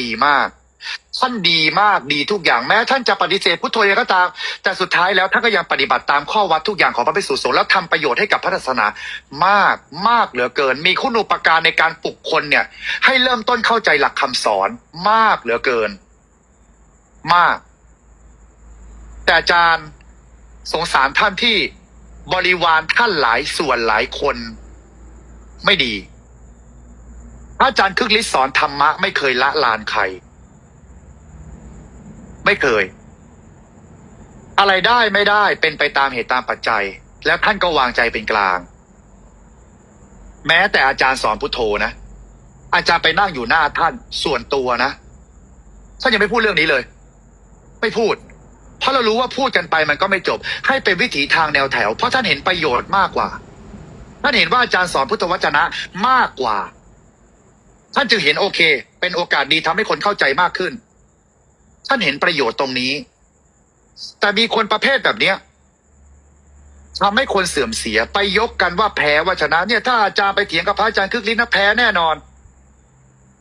ดีมาก ท่านดีมากดีทุกอย่างแม้ ท่านจะปฏิเสธพุทโธยังไงก็ตาม แต่สุดท้ายแล้วท่านก็ยังปฏิบัติตามข้อวัดทุกอย่างของพระภิกษุสงฆ์แล้วทำประโยชน์ให้กับพระศาสนามากมากเหลือเกิน มีคุณูปการในการปลุกคนเนี่ย ให้เริ่มต้นเข้าใจหลักคำสอนมากเหลือเกิน มาก แต่อาจารย์สงสารท่านที่บริวารท่านหลายส่วนหลายคน ไม่ดี พระอาจารย์คึกฤทธิ์สอนธรรมะไม่เคยละลานใคร ไม่เคย อะไรได้ไม่ได้เป็นไปตามเหตุตามปัจจัย แล้วท่านก็วางใจเป็นกลาง แม้แต่อาจารย์สอนพุทโธนะอาจารย์ไปนั่งอยู่หน้าท่านส่วนตัวนะท่านยังไม่พูดเรื่องนี้เลย ไม่พูด เพราะเรารู้ว่าพูดกันไปมันก็ไม่จบ ให้เป็นวิถีทางแนวแถว เพราะท่านเห็นประโยชน์มากกว่า ท่านเห็นว่าอาจารย์สอนพุทธวจนะมากกว่า ท่านจึงเห็นโอเค เป็นโอกาสดีทำให้คนเข้าใจมากขึ้น ท่านเห็นประโยชน์ตรงนี้ แต่มีคนประเภทแบบเนี้ยทำให้คนเสื่อมเสียไปยกกันว่าแพ้ว่าชนะเนี่ยถ้าอาจารย์ไปเถียงกับพระอาจารย์คึกฤทธิ์นะแพ้แน่นอน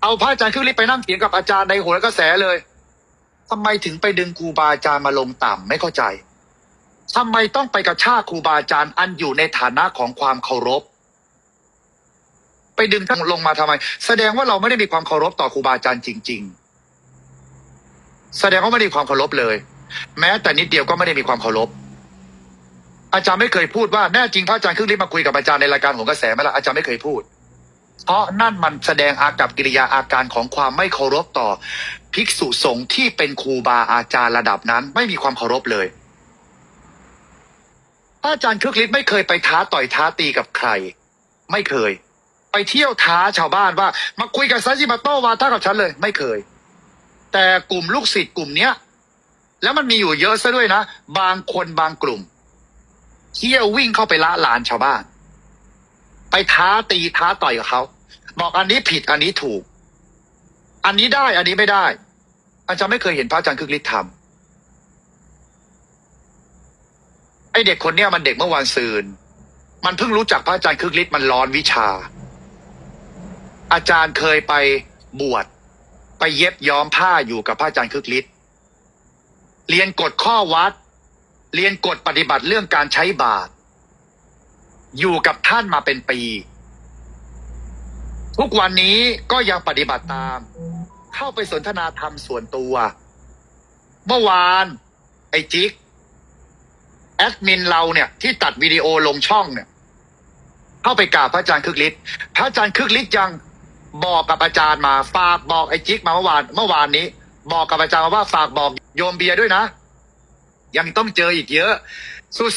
เอาพระอาจารย์คึกฤทธิ์ไปนั่งเถียงกับอาจารย์ในโหนกระแสเลยทำไมถึงไปดึงครูบาอาจารย์มาลงต่ำไม่เข้าใจทำไมต้องไปกระชากครูบาอาจารย์อันอยู่ในฐานะของความเคารพ ไปดึงท่านลงมาทำไม แสดงว่าเราไม่ได้มีความเคารพต่อครูบาอาจารย์จริง ๆ แสดงว่าไม่ได้มีความเคารพเลย แม้แต่นิดเดียวก็ไม่ได้มีความเคารพอาจารย์ไม่เคยพูดว่าแน่จริงพระอาจารย์ครึ่งรีบมาคุยกับอาจารย์ในรายการโหนกระแสไหมล่ะอาจารย์ไม่เคยพูด เพราะนั่นมันแสดงอากับกิริยาอาการของความไม่เคารพต่อ ภิกษุสงฆ์ที่เป็นครูบาอาจารย์ระดับนั้น ไม่มีความเคารพเลยพระอาจารย์คึกฤทธิ์ไม่เคยไปท้าต่อยท้าตีกับใคร ไม่เคย ไปเที่ยวท้าชาวบ้านว่า มาคุยกับซันจิมาโตวาท่ากับฉันเลย ไม่เคย แต่กลุ่มลูกศิษย์กลุ่มเนี้ย แล้วมันมีอยู่เยอะซะด้วยนะ บางคนบางกลุ่ม เที่ยววิ่งเข้าไปละลานชาวบ้าน ไปท้าตีท้าต่อยกับเขาบอกอันนี้ผิดอันนี้ถูก อันนี้ได้ อันนี้ไม่ได้ อาจารย์ไม่เคยเห็นพระอาจารย์คึกฤทธิ์ทำไอเด็กคนเนี้ยมันเด็กเมื่อวานซืน มันเพิ่งรู้จักพระอาจารย์คึกฤทธิ์มันร้อนวิชา อาจารย์เคยไปบวชไปเย็บย้อมผ้าอยู่กับพระอาจารย์คึกฤทธิ์เรียนกฎข้อวัด เรียนกฎปฏิบัติเรื่องการใช้บาตรอยู่กับท่านมาเป็นปี ทุกวันนี้ก็ยังปฏิบัติตาม เข้าไปสนทนาธรรมส่วนตัว เมื่อวาน ไอ้จิ๊กแอดมินเราเนี่ยที่ตัดวิดีโอลงช่องเนี่ย เข้าไปกราบพระอาจารย์คึกฤทธิ์พระอาจารย์คึกฤทธิ์ยัง บอกกับอาจารย์มา ฝากบอกไอ้จิ๊กมาเมื่อวานเมื่อวานนี้ บอกกับอาจารย์มาว่าฝากบอกโยมเบียร์ด้วยนะ ยังต้องเจออีกเยอะ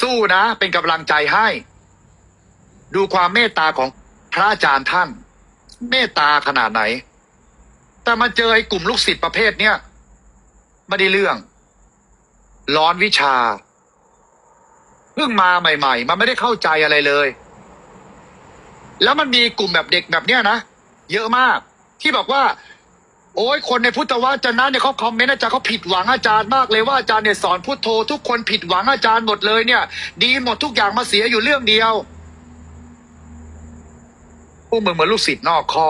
สู้ๆนะ เป็นกำลังใจให้ ดูความเมตตาของพระอาจารย์ท่าน เมตตาขนาดไหน แต่มาเจอไอ้กลุ่มลูกศิษย์ประเภทเนี้ยไม่ได้เรื่อง ร้อนวิชาเพิ่งมาใหม่ ๆ มันไม่ได้เข้าใจอะไรเลย แล้วมันมีกลุ่มแบบเด็กแบบเนี้ยนะ เยอะมาก ที่บอกว่า โอ้ยคนในพุทธวจนะเนี่ยเขาคอมเมนต์อาจารย์เขาผิดหวังอาจารย์มากเลยว่าอาจารย์เนี่ยสอนพุทโธทุกคนผิดหวังอาจารย์หมดเลยเนี่ย ดีหมดทุกอย่างมาเสียอยู่เรื่องเดียวพวกมึงเหมือนลูกศิษย์นอกข้อ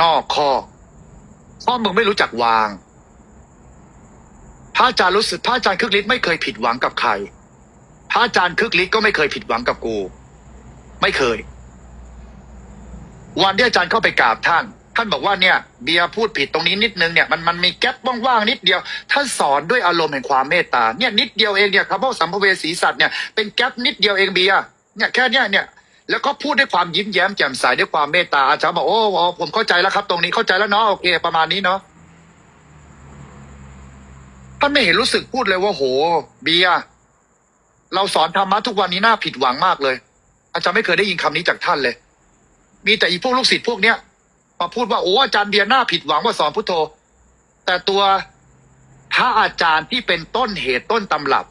นอกข้อเพราะมึงไม่รู้จักวาง พระอาจารย์รู้สึกพระอาจารย์คึกฤทธิ์ไม่เคยผิดหวังกับใคร พระอาจารย์คึกฤทธิ์ก็ไม่เคยผิดหวังกับกู ไม่เคย วันที่อาจารย์เข้าไปกราบท่าน ท่านบอกว่าเนี่ยเบียร์พูดผิดตรงนี้นิดนึงเนี่ยมันมันมีแก๊ปว่างๆนิดเดียว ท่านสอนด้วยอารมณ์แห่งความเมตตาเนี่ยนิดเดียวเองเนี่ยคำว่าสัมภเวสีสัตว์เนี่ยเป็นแก๊ปนิดเดียวเองเบียร์เนี่ยแค่เนี้ยเนี่ยแล้วก็พูดด้วยความยิ้มแย้มแจ่มใสด้วยความเมตตาอาจารย์บอกโอ้ผมเข้าใจแล้วครับ ตรงนี้เข้าใจแล้วเนาะโอเค ประมาณนี้เนาะท่านไม่เห็นรู้สึกพูดเลยว่าโห เบียร์เราสอนธรรมะทุกวันนี้น่าผิดหวังมากเลย อาจารย์ไม่เคยได้ยินคำนี้จากท่านเลย มีแต่อีพวกลูกศิษย์พวกเนี้ยมาพูดว่าโอ้อาจารย์เบียร์น่าผิดหวังว่าสอนพุทโธ แต่ตัวพระอาจารย์ที่เป็นต้นเหตุต้นตำรับ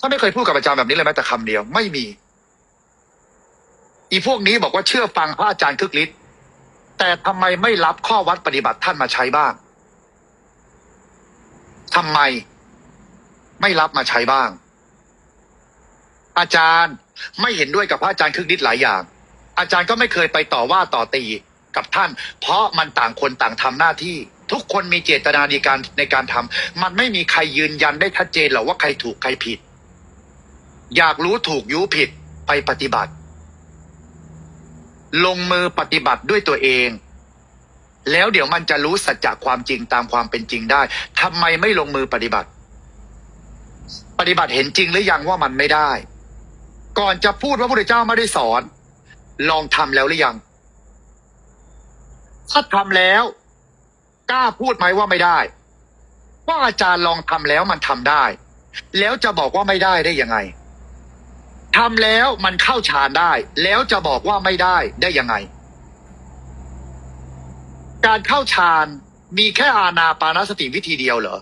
ท่านไม่เคยพูดกับอาจารย์แบบนี้เลยแม้แต่คำเดียวไม่มี อีพวกนี้บอกว่าเชื่อฟังพระอาจารย์คึกฤทธิ์แต่ทำไมไม่รับข้อวัดปฏิบัติท่านมาใช้บ้างทำไมไม่รับมาใช้บ้าง อาจารย์ไม่เห็นด้วยกับพระอาจารย์คึกฤทธิ์หลายอย่าง อาจารย์ก็ไม่เคยไปต่อว่าต่อตีกับท่าน เพราะมันต่างคนต่างทำหน้าที่ ทุกคนมีเจตนาในการในการทำมันไม่มีใครยืนยันได้ชัดเจนหรอกว่าใครถูกใครผิด อยากรู้ถูกยุผิดไปปฏิบัติ ลงมือปฏิบัติด้วยตัวเอง แล้วเดี๋ยวมันจะรู้สัจจะความจริงตามความเป็นจริงได้ทำไมไม่ลงมือปฏิบัติ ปฏิบัติเห็นจริงหรือยังว่ามันไม่ได้ ก่อนจะพูดว่าพระพุทธเจ้าไม่ได้สอน ลองทำแล้วหรือยัง ถ้าทำแล้วกล้าพูดไหมว่าไม่ได้ ว่าอาจารย์ลองทำแล้วมันทำได้ แล้วจะบอกว่าไม่ได้ได้ยังไงทำแล้วมันเข้าฌานได้ แล้วจะบอกว่าไม่ได้ได้ยังไง การเข้าฌานมีแค่อานาปานสติวิธีเดียวเหรอ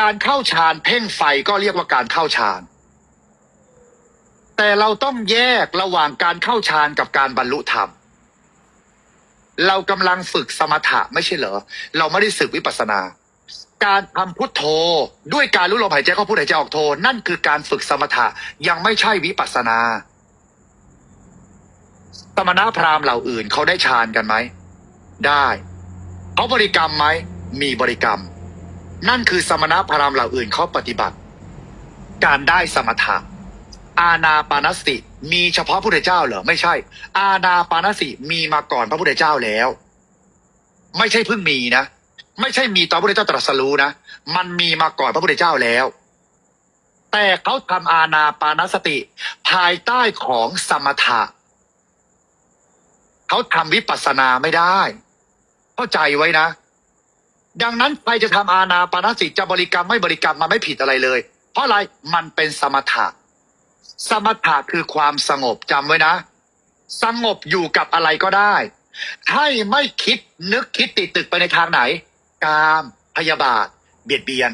การเข้าฌานเพ่งไฟก็เรียกว่าการเข้าฌาน แต่เราต้องแยกระหว่างการเข้าฌานกับการบรรลุธรรม เรากำลังฝึกสมถะไม่ใช่เหรอ เราไม่ได้ฝึกวิปัสนา การทำพุทโธ ด้วยการรู้ลมหายใจเข้าพุทหายใจออกโท นั่นคือการฝึกสมถะยังไม่ใช่วิปัสนา สมณพราหมณ์เหล่าอื่นเขาได้ฌานกันไหม ได้เขาบริกรรมไหม มีบริกรรม นั่นคือสมณพราหมณ์เหล่าอื่นเขาปฏิบัติ การได้สมถะ อาณาปานสติ มีเฉพาะพระพุทธเจ้าเหรอไม่ใช่ อาณาปานสติมีมาก่อนพระพุทธเจ้าแล้ว ไม่ใช่เพิ่งมีนะไม่ใช่มีตอนพระพุทธเจ้าตรัสรู้นะมันมีมาก่อนพระพุทธเจ้าแล้ว แต่เขาทำอาณาปานสติ ภายใต้ของสมถะเขาทำวิปัสสนาไม่ได้ เข้าใจไว้นะ ดังนั้นใครจะทำอาณาปานสติจะบริกรรมไม่บริกรรมมันไม่ผิดอะไรเลย เพราะอะไรมันเป็นสมถะ สมถะคือความสงบจำไว้นะ สงบอยู่กับอะไรก็ได้ ให้ไม่คิดนึกคิดติดตึกไปในทางไหน กามพยาบาท เบียดเบียน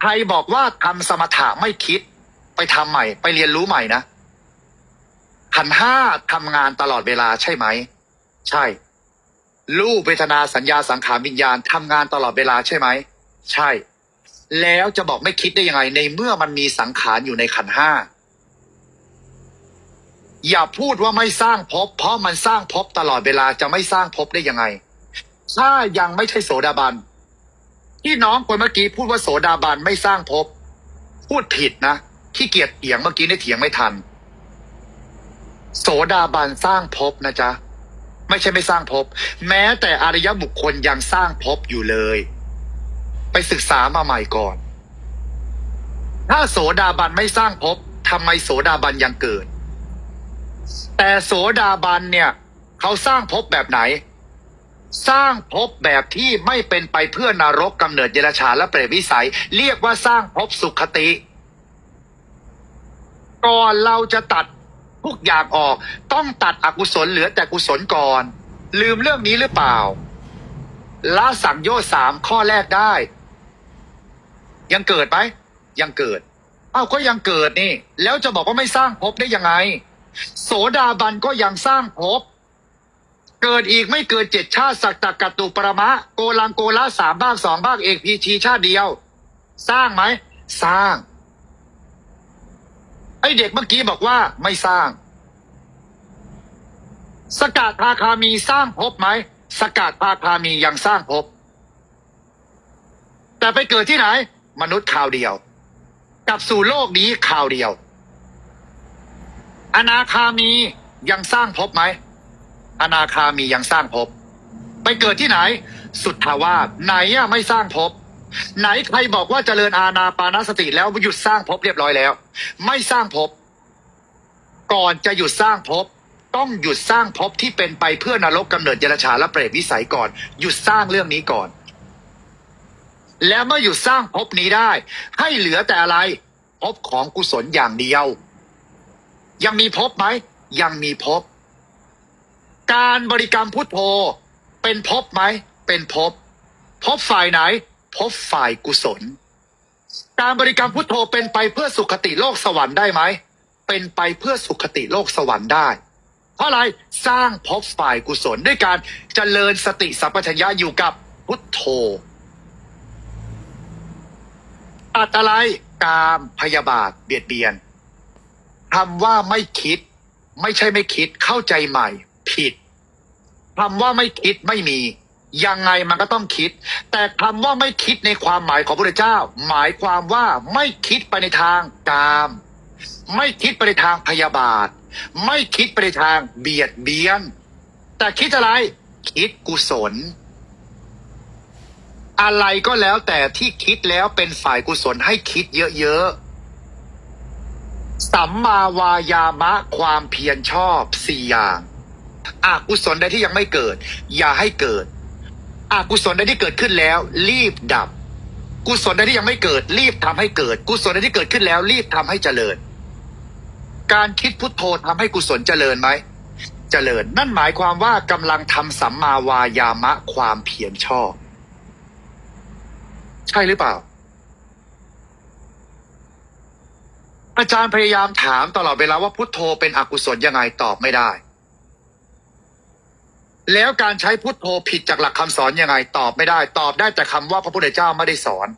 ใครบอกว่าทำสมถะไม่คิด ไปทำใหม่ ไปเรียนรู้ใหม่นะขันห้าทำงานตลอดเวลาใช่ไหม ใช่ รูปเวทนาสัญญาสังขารวิญญาณทำงานตลอดเวลาใช่ไหม ใช่ แล้วจะบอกไม่คิดได้ยังไง ในเมื่อมันมีสังขารอยู่ในขันห้า อย่าพูดว่าไม่สร้างภพเพราะมันสร้างภพตลอดเวลาจะไม่สร้างภพได้ยังไง ถ้ายังไม่ใช่โสดาบันที่น้องคนเมื่อกี้พูดว่าโสดาบันไม่สร้างภพพูดผิดนะขี้เกียจเถียงเมื่อกี้ได้เถียงไม่ทัน โสดาบันสร้างภพนะจ๊ะไม่ใช่ไม่สร้างภพแม้แต่อริยบุคคลยังสร้างภพอยู่เลย ไปศึกษามาใหม่ก่อน ถ้าโสดาบันไม่สร้างภพทำไมโสดาบันยังเกิด แต่โสดาบันเนี่ยเขาสร้างภพแบบไหน สร้างภพแบบที่ไม่เป็นไปเพื่อนรกกำเนิดเดรัจฉาและเปรตวิสัย เรียกว่าสร้างภพสุขติ ก่อนเราจะตัดทุกอย่างออก ต้องตัดอกุศลเหลือแต่กุศลก่อน ลืมเรื่องนี้หรือเปล่าละสังโยชน์สามข้อแรกได้ ยังเกิดไหมยังเกิด เอ้าก็ยังเกิดนี่ แล้วจะบอกว่าไม่สร้างภพได้ยังไง โสดาบันก็ยังสร้างภพเกิดอีกไม่เกินเจ็ดชาติสักตะกัตตุปรมะ โกลังโกละสามบ้างสองบ้างเอกพีชีชาติเดียว สร้างไหม สร้าง ไอเด็กเมื่อกี้บอกว่าไม่สร้าง สกัดทาคามีสร้างภพไหม สกัดทาคามียังสร้างภพแต่ไปเกิดที่ไหน มนุษย์ข่าวเดียว กลับสู่โลกนี้ข่าวเดียว อนาคามียังสร้างภพไหมอนาคามียังสร้างภพไปเกิดที่ไหน สุทธาวาสไหนอะไม่สร้างภพไหนใครบอกว่าเจริญอาณาปานสติแล้วหยุดสร้างภพเรียบร้อยแล้ว ไม่สร้างภพก่อนจะหยุดสร้างภพต้องหยุดสร้างภพที่เป็นไปเพื่อนรกกำเนิดเดรัจฉาและเปรตวิสัยก่อน หยุดสร้างเรื่องนี้ก่อน แล้วเมื่อหยุดสร้างภพนี้ได้ ให้เหลือแต่อะไรภพของกุศลอย่างเดียว ยังมีภพไหม ยังมีภพการบริกรรมพุทโธ เป็นภพไหม เป็นพภพบฝ่ายไหนภพฝ่ายกุศล การบริกรรมพุทโธเป็นไปเพื่อสุขติโลกสวรรค์ได้ไหม เป็นไปเพื่อสุขติโลกสวรรค์ได้ เพราะอะไร สร้างภพฝ่ายกุศลด้วยการเจริญสติสัมปชัญญะอยู่กับพุทโธตัดอะไรกามพยาบาทเบียดเบียน คำว่าไม่คิด ไม่ใช่ไม่คิดเข้าใจใหม่ ผิดคำว่าไม่คิดไม่มี ยังไงมันก็ต้องคิด แต่คำว่าไม่คิดในความหมายของพระเจ้า หมายความว่าไม่คิดไปในทางกาม ไม่คิดไปในทางพยาบาท ไม่คิดไปในทางเบียดเบียน แต่คิดอะไร คิดกุศล อะไรก็แล้วแต่ที่คิดแล้วเป็นฝ่ายกุศลให้คิดเยอะๆ สัมมาวายามะความเพียรชอบสี่อย่างอากุศลใดที่ยังไม่เกิด อย่าให้เกิดอากุศลใดที่เกิดขึ้นแล้ว รีบดับ กุศลใดที่ยังไม่เกิด รีบทำให้เกิด กุศลใดที่เกิดขึ้นแล้ว รีบทำให้เจริญ การคิดพุทโธทำให้กุศลเจริญไหมเจริญ นั่นหมายความว่ากำลังทำสัมมาวายามะความเพียรชอบ ใช่หรือเปล่า อาจารย์พยายามถามตลอดเวลาว่าพุทโธเป็นอกุศลยังไงตอบไม่ได้ แล้วการใช้พุทโธผิดจากหลักคำสอนยังไงตอบไม่ได้ ตอบได้แต่คำว่าพระพุทธเจ้าไม่ได้สอน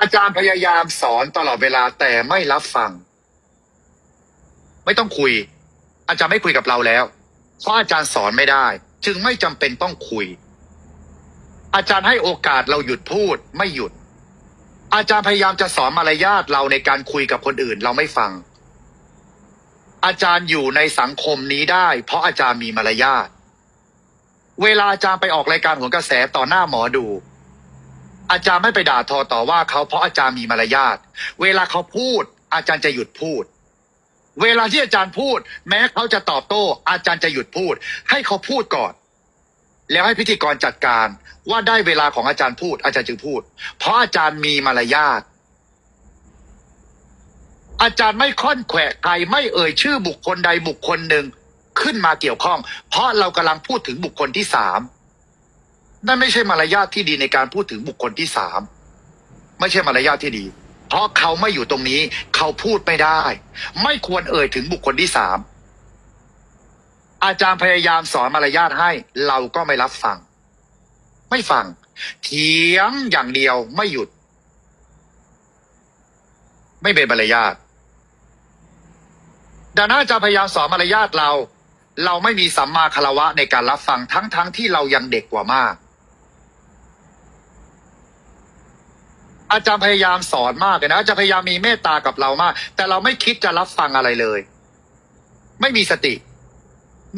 อาจารย์พยายามสอนตลอดเวลาแต่ไม่รับฟัง ไม่ต้องคุย อาจารย์ไม่คุยกับเราแล้วเพราะอาจารย์สอนไม่ได้ จึงไม่จำเป็นต้องคุย อาจารย์ให้โอกาสเราหยุดพูดไม่หยุด อาจารย์พยายามจะสอนมารยาทเราในการคุยกับคนอื่นเราไม่ฟัง อาจารย์อยู่ในสังคมนี้ได้ เพราะอาจารย์มีมารยาท เวลาอาจารย์ไปออกรายการโหนกระแสต่อหน้าหมอดู อาจารย์ไม่ไปด่าทอต่อว่าเขาเพราะอาจารย์มีมารยาท เวลาเขาพูด อาจารย์จะหยุดพูด เวลาที่อาจารย์พูด แม้เขาจะตอบโต้ อาจารย์จะหยุดพูด ให้เขาพูดก่อน แล้วให้พิธีกรจัดการว่าได้เวลาของอาจารย์พูด อาจารย์จึงพูด เพราะอาจารย์มีมารยาทอาจารย์ไม่ค่อนแขวะใครไม่เอ่ยชื่อบุคคลใดบุคคลหนึ่งขึ้นมาเกี่ยวข้อง เพราะเรากำลังพูดถึงบุคคลที่สามนั่นไม่ใช่มารยาทที่ดีในการพูดถึงบุคคลที่สามไม่ใช่มารยาทที่ดี เพราะเขาไม่อยู่ตรงนี้ เขาพูดไม่ได้ ไม่ควรเอ่ยถึงบุคคลที่สาม อาจารย์พยายามสอนมารยาทให้ เราก็ไม่รับฟัง ไม่ฟัง เถียงอย่างเดียวไม่หยุด ไม่เป็นมารยาทดังนั้นอาจารย์พยายามสอนมารยาทเรา เราไม่มีสัมมาคารวะในการรับฟังทั้งๆทที่เรายังเด็กกว่ามาก อาจารย์พยายามสอนมากเลยนะอาจารย์พยายามมีเมตตากับเรามาก แต่เราไม่คิดจะรับฟังอะไรเลย ไม่มีสติ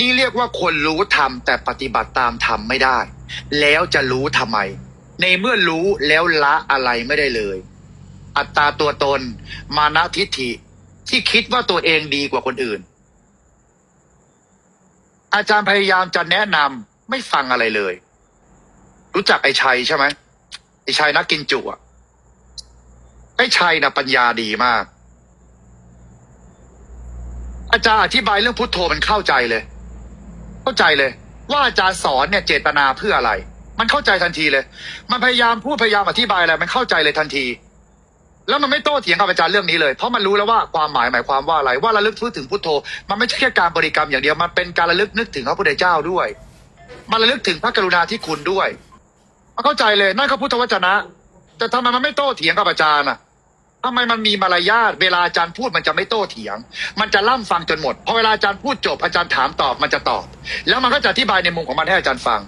นี่เรียกว่าคนรู้ธรรมแต่ปฏิบัติตามธรรมไม่ได้ แล้วจะรู้ทำไม ในเมื่อรู้แล้วละอะไรไม่ได้เลย อัตตาตัวตน มานะทิฏฐิที่คิดว่าตัวเองดีกว่าคนอื่น อาจารย์พยายามจะแนะนำไม่ฟังอะไรเลย รู้จักไอ้ชัยใช่ไหมไอ้ชัยนักกินจุอะไอ้ชัยนะปัญญาดีมาก อาจารย์อธิบายเรื่องพุทโธมันเข้าใจเลย เข้าใจเลย ว่าอาจารย์สอนเนี่ยเจตนาเพื่ออะไร มันเข้าใจทันทีเลย มันพยายามพูดพยายามอธิบายอะไรมันเข้าใจเลยทันที แล้วมันไม่โต้เถียงกับอาจารย์เรื่องนี้เลยเพราะมันรู้แล้วว่าความหมายหมายความว่าอะไร ว่าระลึกพูดถึงพุทโธ มันไม่ใช่แค่การบริกรรมอย่างเดียวมันเป็นการระลึกนึกถึงพระพุทธเจ้าด้วย มันระลึกถึงพระกรุณาธิคุณด้วยมันเข้าใจเลยนั่นก็พุทธวจนะแต่ทำไมมันไม่โต้เถียงกับอาจารย์อะ ทำไมมันมีมารยาทเวลาอาจารย์พูดมันจะไม่โต้เถียง มันจะล่ำฟังจนหมดพอเวลาอาจารย์พูดจบอาจารย์ถามตอบมันจะตอบ แล้วมันก็จะอธิบายในมุมของมันให้อาจารย์ฟัง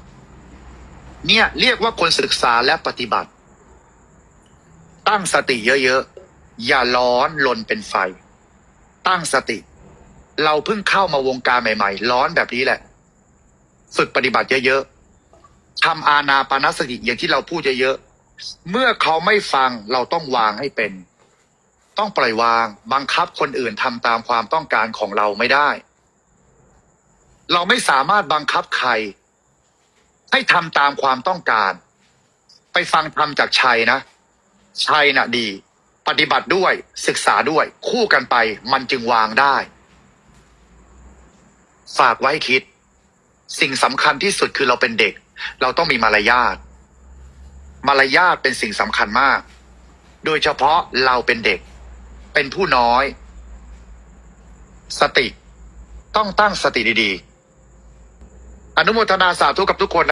เนี่ยเรียกว่าคนศึกษาและปฏิบัติ ตั้งสติเยอะๆอย่าร้อนลนเป็นไฟ ตั้งสติ เราเพิ่งเข้ามาวงการใหม่ ๆ ร้อนแบบนี้แหละ ฝึกปฏิบัติเยอะๆทำอาณาปานสติอย่างที่เราพูดเยอะๆเมื่อเขาไม่ฟังเราต้องวางให้เป็น ต้องปล่อยวาง บังคับคนอื่นทำตามความต้องการของเราไม่ได้ เราไม่สามารถบังคับใคร ให้ทำตามความต้องการ ไปฟังธรรมจากชัยนะ ชัยน่ะดี ปฏิบัติด้วยศึกษาด้วย คู่กันไป มันจึงวางได้ ฝากไว้คิด สิ่งสำคัญที่สุดคือเราเป็นเด็ก เราต้องมีมารยาทมารยาทเป็นสิ่งสำคัญมาก โดยเฉพาะเราเป็นเด็ก เป็นผู้น้อย สติ ต้องตั้งสติดีๆ อนุโมทนาสาธุกับทุกคน